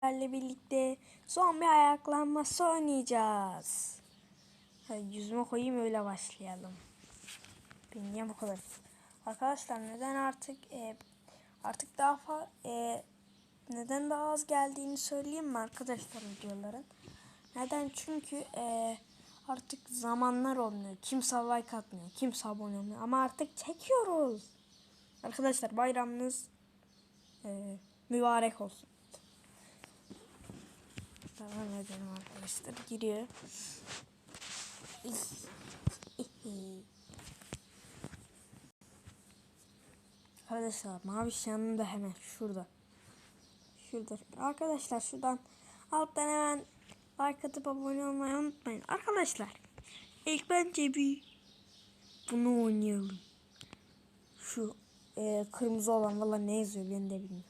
sizlerle birlikte zombi ayaklanması oynayacağız. Hadi yüzüme koyayım öyle başlayalım. Benim bu kadar. Arkadaşlar neden artık e, artık daha fa, e, neden daha az geldiğini söyleyeyim mi arkadaşlar videoların? Neden? Çünkü e, artık zamanlar olmuyor. Kimse like atmıyor. Kimse abone olmuyor. Ama artık çekiyoruz. Arkadaşlar bayramınız e, mübarek olsun. Devam edelim arkadaşlar. Giriyor. Arkadaşlar mavi yanında hemen şurada. Şurada. Arkadaşlar şuradan alttan hemen like atıp abone olmayı unutmayın. Arkadaşlar ilk bence bir bunu oynayalım. Şu e, kırmızı olan valla ne yazıyor ben de bilmiyorum.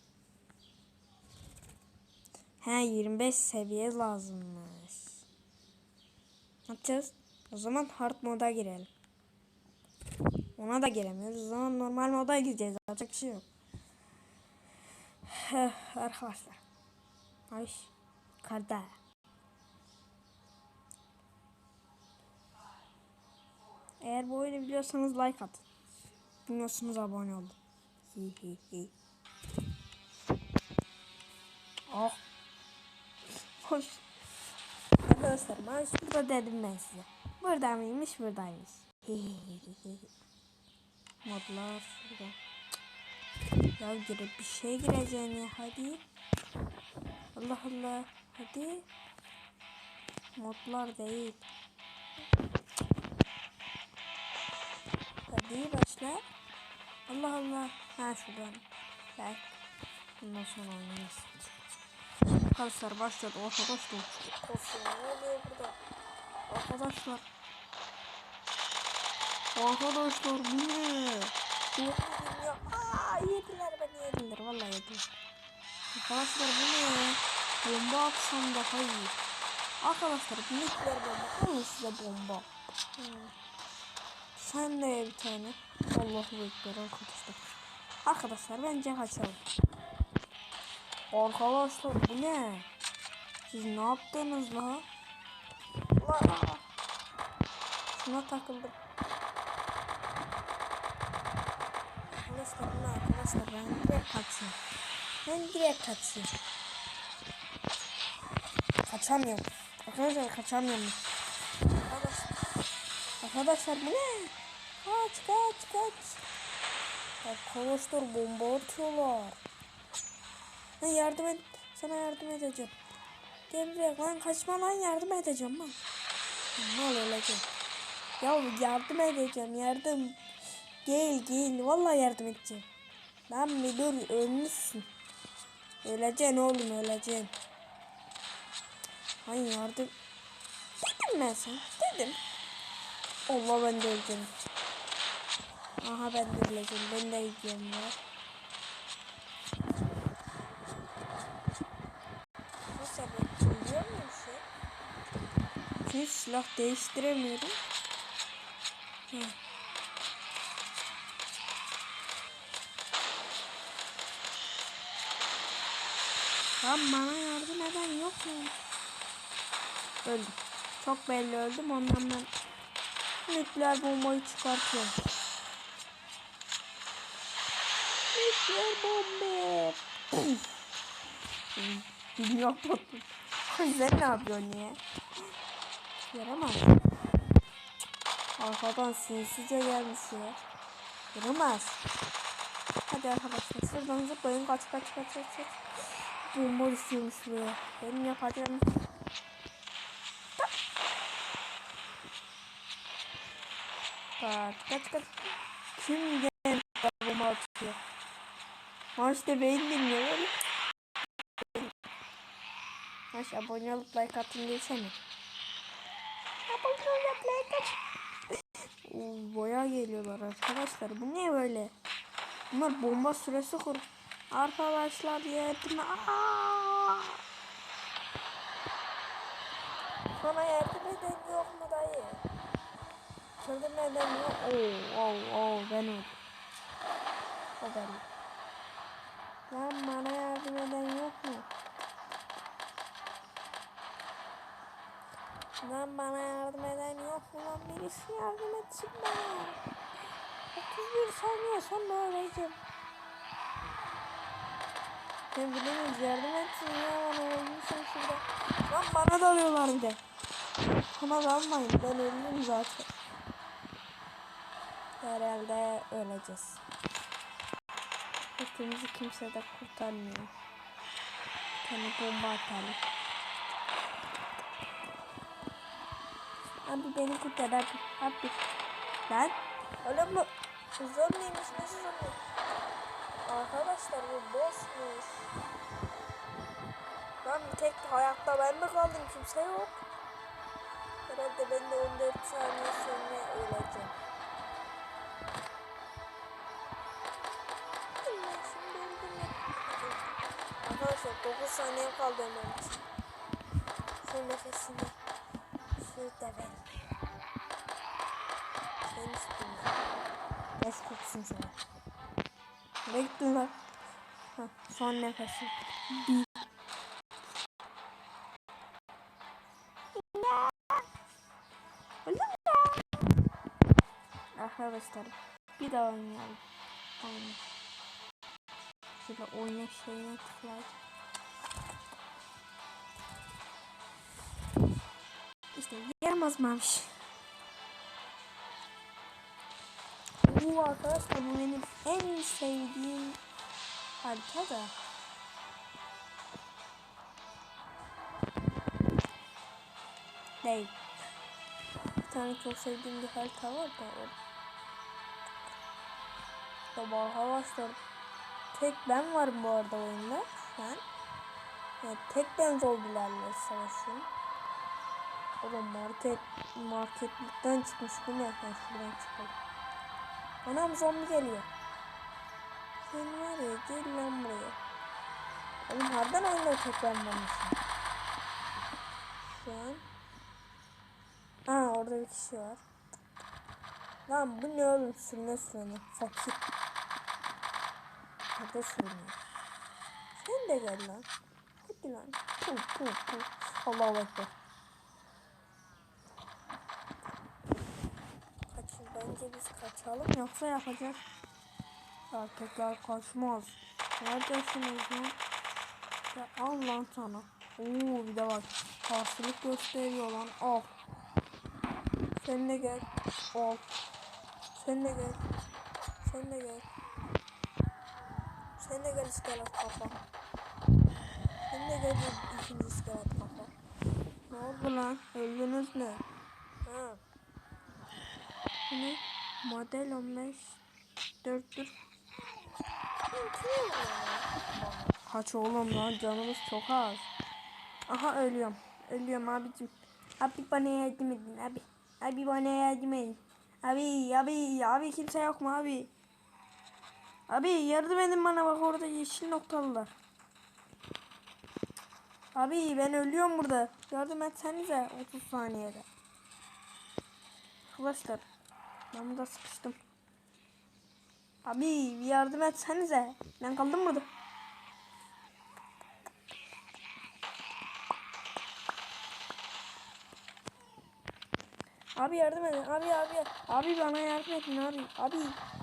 He 25 seviye lazımmış. Ne yapacağız? O zaman hard moda girelim. Ona da giremiyoruz. O zaman normal moda gideceğiz. Yapacak bir şey yok. Arkadaşlar. Ay. Karda. Eğer bu oyunu biliyorsanız like atın. Bilmiyorsanız abone olun. Hi hi hi. Oh. Hoş. Arkadaşlar ben şurada dedim ben size. Burada mıymış buradaymış. Modlar şurada. Ya girip bir şey gireceksin ya hadi. Allah Allah hadi. Modlar değil. Hadi başla. Allah Allah. Ha şuradan. Bak. Bundan sonra oynayacağız. Arkadaşlar başladı. Arkadaşlar. Koşuyor. Ne oluyor burada? Arkadaşlar. Arkadaşlar bu ne? Yedim ya. Aa yediler beni yediler. Vallahi yediler. Arkadaşlar bu ne? Bomba atsam daha iyi. Arkadaşlar bu nükleer bomba. Alın size bomba. Hmm. Sen de bir tane. Allahu Ekber arkadaşlar. Arkadaşlar bence kaçalım. Arkadaşlar bu ne? Siz ne yaptınız la? La. Şuna takıldım. Arkadaşlar bu ne arkadaşlar ben direkt kaçıyorum. Ben direkt kaçıyorum. Kaçamıyorum. Arkadaşlar kaçamıyorum. Arkadaşlar, arkadaşlar bu ne? Kaç kaç kaç. Arkadaşlar bomba atıyorlar. Ben yardım et. Sana yardım edeceğim. Gel buraya lan kaçma lan yardım edeceğim lan. Ne olacak? Ya yardım edeceğim yardım. Gel gel vallahi yardım edeceğim. Lan bir dur ölmüşsün. Öleceksin oğlum öleceksin. Hayır yardım. Dedim ben sen dedim. Allah ben de öleceğim. Aha ben de öleceğim. Ben de gidiyorum ya. Nasıl ben biliyor muyum şu? Çünkü silah değiştiremiyorum. Heh. Lan bana yardım eden yok mu? Öldüm. Çok belli öldüm. Ondan ben nükleer bombayı çıkartıyorum. Nükleer bomba. Bilmiyorum patladı. Sen ne yapıyorsun ya? Yaramaz. Arkadan sinsice gelmiş ya. Yaramaz. Hadi arkadaşlar şuradan zıplayın kaç kaç kaç kaç kaç. Bomba düşüyormuş buraya. Benim yapacağım. Kaç kaç kaç. Kim gene bomba atıyor? Ha işte beyin bilmiyor öyle. Maş abone olup like atın desene. Oo, boya geliyorlar arkadaşlar. Bu ne böyle? Bunlar bomba süresi kur. Arkadaşlar yardım. Aa! Bana yardım eden yok mu dayı? Yardım eden yok. Oo, oo, oo ben öldüm. O benim. Lan bana yardım eden yok mu? Lan bana yardım eden yok mu lan birisi yardım etsin bana. 31 saniye sonra öleceğim. Sen bilemiyoruz yardım etsin ya bana ölmüşüm şurada. Lan bana dalıyorlar bir de. Bana dalmayın ben öldüm zaten. Herhalde öleceğiz. Hepimizi kimse de kurtarmıyor. Bir tane bomba atalım. Abi beni kurtar abi. Abi. Lan. Oğlum bu. Zombiymiş nasıl zombi? Arkadaşlar bu bossmuş. Bir tek hayatta ben mi kaldım kimse yok. Herhalde ben de 14 saniye sonra öleceğim. Arkadaşlar 9 saniye kaldı hemen. Son nefesini. Şurada ver. Senin üstünde. Beş koksun sana. Nereye gittin lan? Heh, son nefesi. Bir. Arkadaşlar bir daha oynayalım. Tamam. Şöyle oyna şeyine tıklayalım. İşte yaramaz. Bu arkadaşlar bu benim en sevdiğim harita da. Değil. Bir tane çok sevdiğim bir harita var da o. Tabi arkadaşlar tek ben varım bu arada oyunda şu an. Yani tek ben zombilerle savaşıyorum. Oğlum market marketlikten çıkmış bu ne? Ha şuradan çıkalım. Anam zombi geliyor. Sen ya gel lan buraya. Oğlum harbiden ben varmışım. Şu an. Aa orada bir kişi var. Lan bu ne oğlum sürüne sürüne. Fakir. Orada sürünüyor. Sen de gel lan. Hadi lan. Puh puh puh. Allahu Ekber. Kaçın bence biz kaçalım yoksa yapacak. Erkekler kaçmaz. Neredesiniz lan? Ya al lan sana. Oo bir de bak. Karşılık gösteriyor lan. Al. Sen de gel. Al. Sen de gel. Sen de gel. Sen de gel iskelet kafa. Sen de gel ikinci iskelet kafa. Ne oldu lan? Öldünüz mü? Ha. Ne? Model 15 4'tür. Kaç oğlum lan canımız çok az. Aha ölüyorum. Ölüyorum abicim. Abi bana yardım edin abi. Abi bana yardım edin. Abi abi abi kimse yok mu abi? Abi yardım edin bana bak orada yeşil noktalılar. Abi ben ölüyorum burada. Yardım etsenize 30 saniyede. Arkadaşlar ben burada sıkıştım. Abi bir yardım etsenize. Ben kaldım burada. Abi yardım edin. Abi abi. Abi bana yardım edin abi. Abi.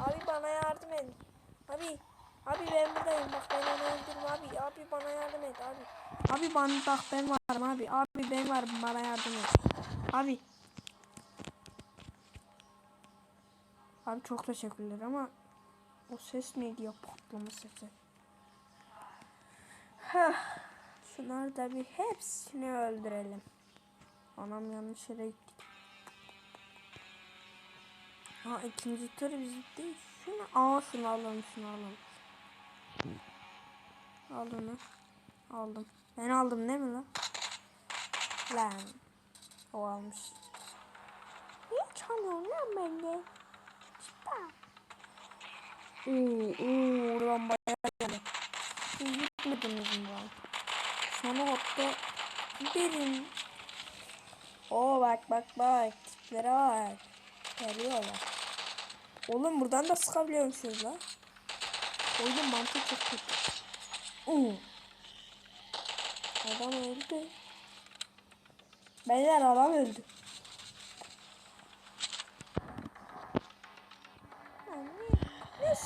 Abi bana yardım edin. Abi. Abi ben buradayım. Bak ben onu öldürdüm abi. Abi bana yardım et abi. Abi bana bak ben varım abi. Abi ben varım bana yardım et. Abi. Abi çok teşekkürler ama o ses neydi ya patlama sesi. Heh. Şunları da bir hepsini öldürelim. Anam yanlış yere gittik. Ha ikinci tur biz değil. Şunu aa şunu alalım şunu alalım. Al onu. Aldım. Ben aldım değil mi lan? Lan. O almış. Niye çalıyorsun lan bende? Oo, oo, oradan bayağı geldi. Siz gitmediniz mi lan? Sonra hatta birin. Oo bak bak bak. Tiplere bak. Geliyorlar. Oğlum buradan da sıkabiliyormuşuz la. Oyunun mantığı çok kötü. Oo. Adam öldü. Beyler adam öldü.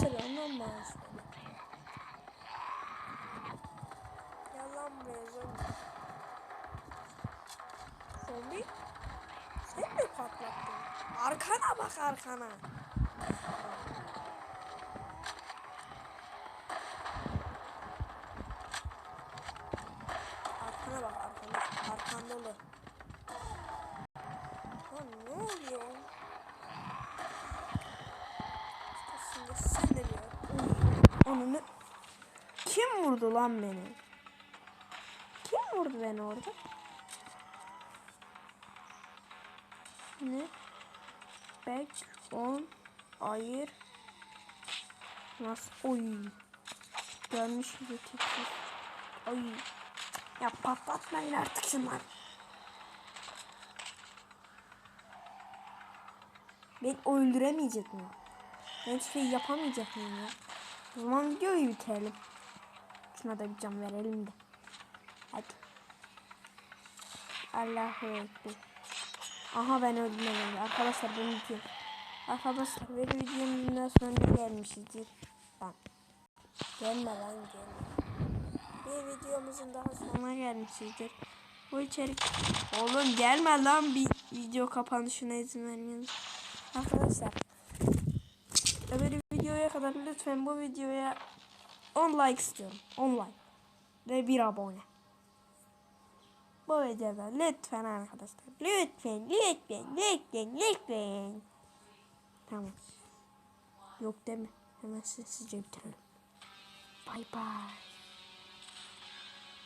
Bana söyle. Yalan buraya zombi. Zombi? Sen mi patlattın? Arkana bak arkana. Arkana bak arkana. Arkanda olur. Lan ne oluyor? Aslında sen de bir Onu ne? Kim vurdu lan beni? Kim vurdu beni orada? Ne? Back on ayır. Nasıl? Oy. Görmüş gibi tipsiz. Ay. Ya patlatmayın artık şunları. Ben öldüremeyecek miyim? Ben hiçbir şey yapamayacak mıyım ya? O zaman videoyu bitirelim. Şuna da bir can verelim de. Hadi. Allahu Ekber. Aha ben öldüm öldüm. Arkadaşlar ben bitiyorum. Arkadaşlar bir videomun sonuna gelmişizdir. Lan. Gelme lan gelme. Bir videomuzun daha sonuna gelmişizdir. Bu içerik... Oğlum gelme lan bir video kapanışına izin vermeyin. Arkadaşlar. Öbür videoya kadar lütfen bu videoya 10 like istiyorum. 10 like. Ve bir abone. Bu videoda lütfen arkadaşlar. Lütfen, lütfen, lütfen, lütfen. Tamam. Yok mi? Hemen sessizce bitirelim. Bye bye.